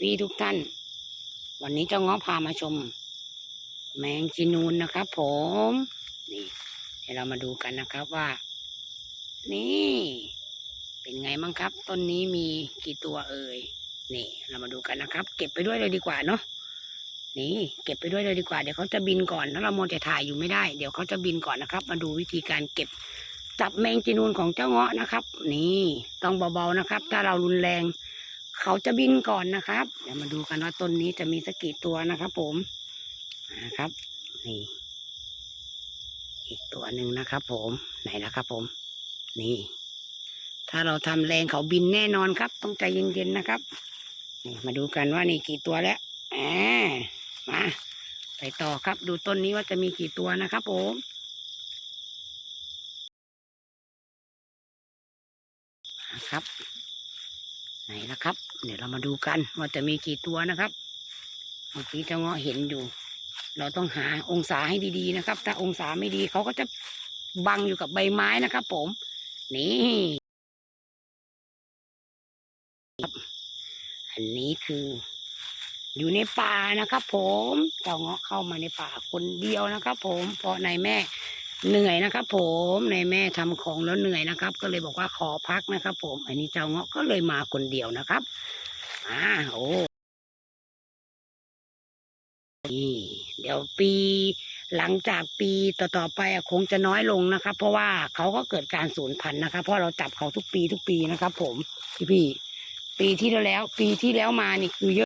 พี่ๆทุกท่าน วันนี้เจ้าเงาะพามาชม แมงจีนูนนะครับผมนี่เดี๋ยวเรามาดูกันนะครับว่า นี่ เป็นไงบ้างครับต้นนี้มีกี่ตัวเอ่ยนี่ เรามาดูกันนะครับ เก็บไปด้วยเลยดีกว่าเนาะนี่เก็บไปด้วยเลยดีกว่าเดี๋ยวเขาจะบินก่อนถ้าเราโมวแต่ถ่ายอยู่ไม่ได้ เดี๋ยวเขาจะบินก่อนนะครับ มาดูวิธีการเก็บจับแมงจีนูนของเจ้าเงาะนะครับ นี่ต้องเบาๆนะครับ ถ้าเรารุนแรง เขาจะบินก่อนนะครับ เดี๋ยวมาดูกันว่าต้นนี้จะมีสักกี่ตัวนะครับ ผมนะครับ นี่ อีกตัวหนึ่งนะครับ ผมไหนนะครับ ผม นี่ ถ้าเราทำแรงเขาบินแน่นอนครับ ต้องใจเย็นๆนะครับ นี่มาดูกันว่านี่กี่ตัวแล้วอ่ามาไปต่อครับ ดูต้นนี้ว่าจะมีกี่ตัวนะครับ ผมนะครับ ไหนละครับ เดี๋ยวเรามาดูกันว่าจะมีกี่ตัวนะครับ เมื่อกี้เจ้าเงาะเห็นอยู่ เราต้องหาองศาให้ดีๆนะครับ ถ้าองศาไม่ดีเขาก็จะบังอยู่กับใบไม้นะครับ ผม นี่อันนี้คือ อยู่ในป่านะครับ ผมเจ้าเงาะเข้ามาในป่าคนเดียวนะครับ ผมเพราะนายแม่ เหนื่อยนะครับผมในแม่ทำของแล้วเหนื่อยนะครับ ก็เลยบอกว่าขอพักนะครับ ผม อันนี้เจ้าเงาะก็เลยมาคนเดียวนะครับอ่าโอ้นี่เดี๋ยวปีหลังจากปีต่อๆไปคงจะน้อยลงนะครับ เพราะว่าเขาก็เกิดการสูญพันธุ์นะครับ เพราะเราจับเขาทุกปีทุกปีนะครับ ผมพี่ปีที่แล้ว ปีที่แล้วมานี่คือเยอะ